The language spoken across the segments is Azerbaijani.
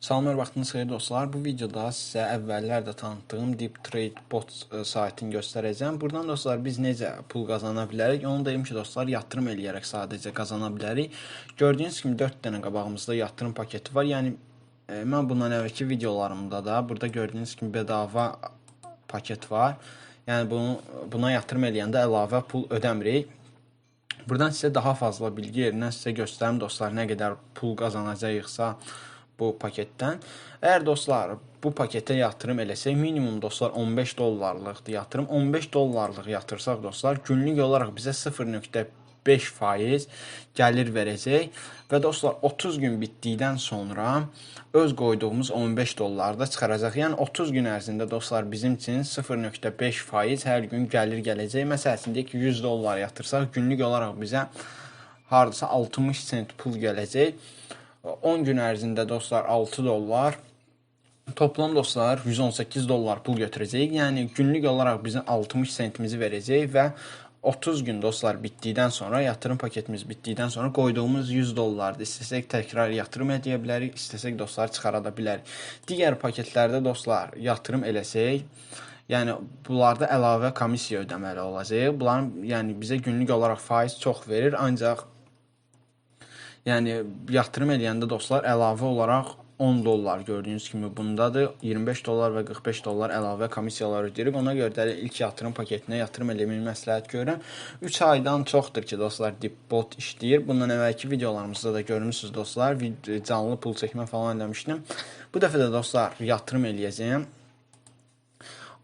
Salamlar, vaxtınız xeyir dostlar. Bu videoda sizə əvvəllər də tanıtdığım Deep Trade Bot e, saytını göstərəcəm. Buradan dostlar biz necə pul qazana bilərik? Onu deyim ki, dostlar, yatırım eləyərək sadəcə qazana bilərik. Gördüyünüz kimi 4 dənə qabağımızda yatırım paketi var. Yəni e, mən bundan əvvəlki videolarımda da burada gördüyünüz kimi bedava paket var. Yəni bunu buna yatırım eləyəndə əlavə pul ödəmirik. Buradan sizə daha fazla bilgi yerindən sizə göstərim dostlar, nə qədər pul qazanacağıqsa bu paketdən. Əgər dostlar bu paketə yatırım eləsək, minimum dostlar 15 dollarlıqdır yatırım. 15 dollarlıq yatırsaq dostlar, günlük olaraq bizə 0.5 faiz gəlir verəcək və dostlar 30 gün bitdikdən sonra öz qoyduğumuz 15 dollarda çıxaracaq. Yəni 30 gün ərzində dostlar bizim üçün 0.5 faiz hər gün gəlir gələcək. Məsələn deyək ki 100 dollar yatırsaq günlük olaraq bizə hardasa 60 sent pul gələcək. 10 gün ərzində dostlar 6 dollar Toplam dostlar 118 dollar pul götürəcəyik. Yəni günlük olaraq bizim 60 sentimizi verəcək və 30 gün dostlar bitdikdən sonra yatırım paketimiz bitdikdən sonra qoyduğumuz 100 dollardır. İstəsək təkrar yatırım edə bilərik, istəsək dostlar çıxara da bilərik. Digər paketlərdə dostlar yatırım eləsək, yəni bunlarda əlavə komissiya ödəməli olacaq. Bunların yəni bizə günlük olaraq faiz çox verir, ancaq Yəni yatırım eləyəndə dostlar əlavə olaraq 10 dollar gördüyünüz kimi bundadır. 25 dollar və 45 dollar əlavə komissiyalar ödəyirik. Ona görə də ilk yatırım paketinə yatırım eləməyi məsləhət görürəm. 3 aydan çoxdur ki, dostlar Dipbot işləyir. Bundan əvvəlki videolarımızda da görmüsüz dostlar, canlı pul çəkmə falan eləmişdim. Bu dəfə də dostlar yatırım eləyəcəyəm.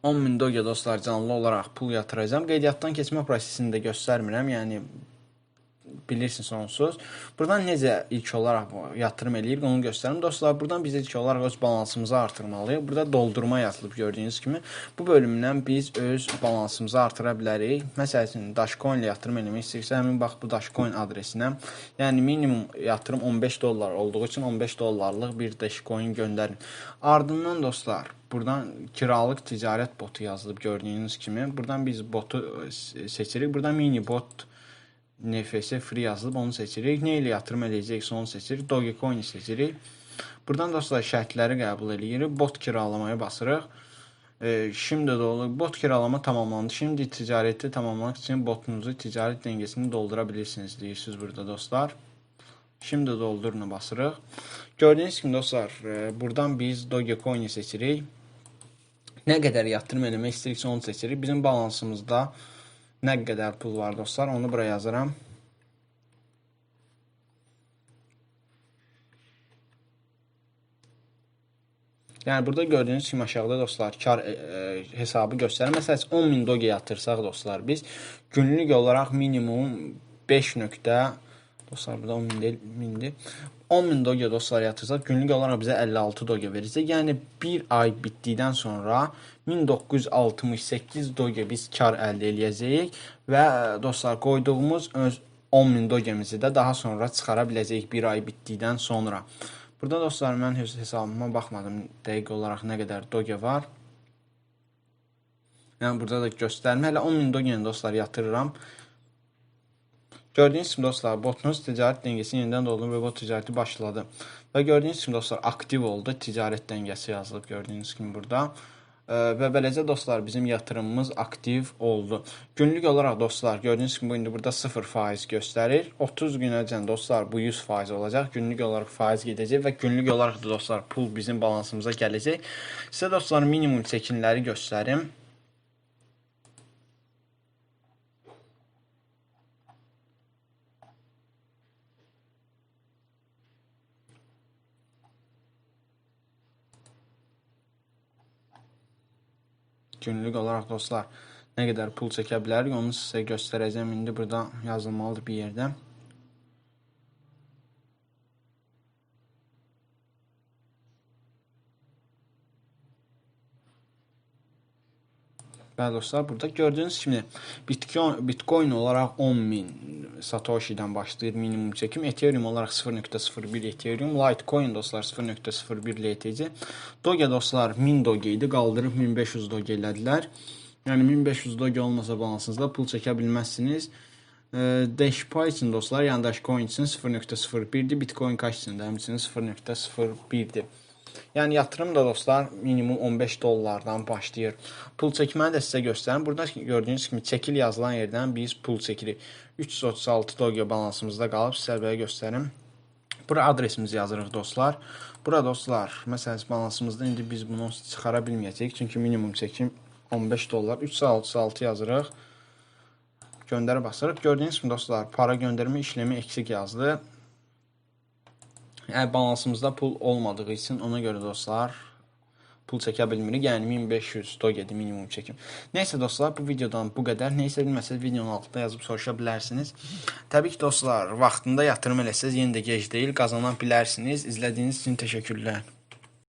10 min doge dostlar canlı olaraq pul yatıracağam. Qeydiyyatdan keçmə prosesini də göstərmirəm. Yəni bilirsiniz onsuz. Buradan necə ilk olaraq yatırım eləyirik onu göstərim. Dostlar, buradan biz ilk olaraq öz balansımızı artırmalıyıq. Burada doldurma yazılıb gördüyünüz kimi. Bu bölümdən biz öz balansımızı artıra bilərik. Məsəl üçün Dashcoin ilə yatırım eləmək istəyirsə, həmin bax bu Dashcoin adresinə, yəni minimum yatırım 15 dollar olduğu üçün 15 dollarlıq bir Dashcoin göndərin. Ardından dostlar, buradan kiralıq ticarət botu yazılıb gördüyünüz kimi. Buradan biz botu seçirik. Burada mini bot NFS free yazılıb onu seçirik. İlə yatırım edəcəksə onu seçirik. Dogecoin seçirik. Buradan dostlar şərtləri qəbul edirik. Bot kiralamaya basırıq. E, şimdi də olur. Bot kiralama tamamlandı. Şimdi ticarəti tamamlamaq üçün botunuzu ticarət dəngesini doldura bilirsiniz deyirsiniz burada dostlar. Şimdi dolduruna basırıq. Gördüyünüz kimi dostlar, e, buradan biz Dogecoin seçirik. Nə qədər yatırım eləmək istəyiriksə onu seçirik. Bizim balansımızda nə qədər pul var dostlar, onu bura yazıram. Yəni burada gördüyünüz kimi aşağıda dostlar kar e, e, hesabı göstərir. Məsələn 10 min doge yatırsaq dostlar biz günlük olaraq minimum 5 nöqtə dostlar burada 10 min deyil, mindir. 10 min doge dostlar yatırsaq günlük olaraq bizə 56 doge verəcək. Yəni bir ay bitdikdən sonra 1968 doge biz kar əldə eləyəcəyik və dostlar qoyduğumuz öz 10 min dogemizi də daha sonra çıxara biləcəyik bir ay bitdikdən sonra. Burada dostlar mən öz hesabıma baxmadım dəqiq olaraq nə qədər doge var. Yəni burada da göstərmə. Hələ 10 min dogeni dostlar yatırıram. Gördüyünüz kimi dostlar, botunuz ticarət dəngəsi yenidən doldurdu və bot ticarəti başladı. Və gördüyünüz kimi dostlar, aktiv oldu. Ticarət dəngəsi yazılıb gördüyünüz kimi burada. Və beləcə dostlar, bizim yatırımımız aktiv oldu. Günlük olaraq dostlar, gördüyünüz kimi bu indi burada 0% göstərir. 30 günəcən dostlar bu 100% olacaq. Günlük olaraq faiz gedəcək və günlük olaraq da dostlar pul bizim balansımıza gələcək. Sizə dostlar minimum çəkinləri göstərim. Günlük olaraq dostlar nə qədər pul çəkə bilərik, onu sizə göstərəcəm. İndi burada yazılmalıdır bir yerdə. Bəli dostlar, burada gördüyünüz kimi Bitcoin, Bitcoin olaraq 10 min Satoshi-dən başlayır minimum çəkim. Ethereum olaraq 0.01 Ethereum, Litecoin dostlar 0.01 LTC. Doge dostlar 1000 Doge idi, qaldırıb 1500 Doge elədilər. Yəni 1500 Doge olmasa balansınızda pul çəkə bilməzsiniz. Dashpay üçün dostlar, yəni Dashcoin üçün 0.01-dir, Bitcoin Cash üçün də həmçinin 0.01-dir. Yəni yatırım da dostlar minimum 15 dollardan başlayır. Pul çəkməni də sizə göstərim. Burada gördüyünüz kimi çəkil yazılan yerdən biz pul çəkirik. 336 doge balansımızda qalıb sizə belə göstərim. Bura adresimizi yazırıq dostlar. Bura dostlar, məsələn balansımızda indi biz bunu çıxara bilməyəcəyik. Çünki minimum çəkim 15 dollar. 336 yazırıq. Göndərə basırıq. Gördüyünüz kimi dostlar, para göndərmə işlemi eksik yazdı. Yəni balansımızda pul olmadığı üçün ona görə dostlar pul çəkə bilmirik. Yəni 1500 dogedir minimum çəkim. Nəysə dostlar, bu videodan bu qədər. Nəysə bilməsəz videonun altında yazıb soruşa bilərsiniz. Təbii ki, dostlar, vaxtında yatırım eləsəz yenə də gec deyil, qazana bilərsiniz. İzlədiyiniz üçün təşəkkürlər.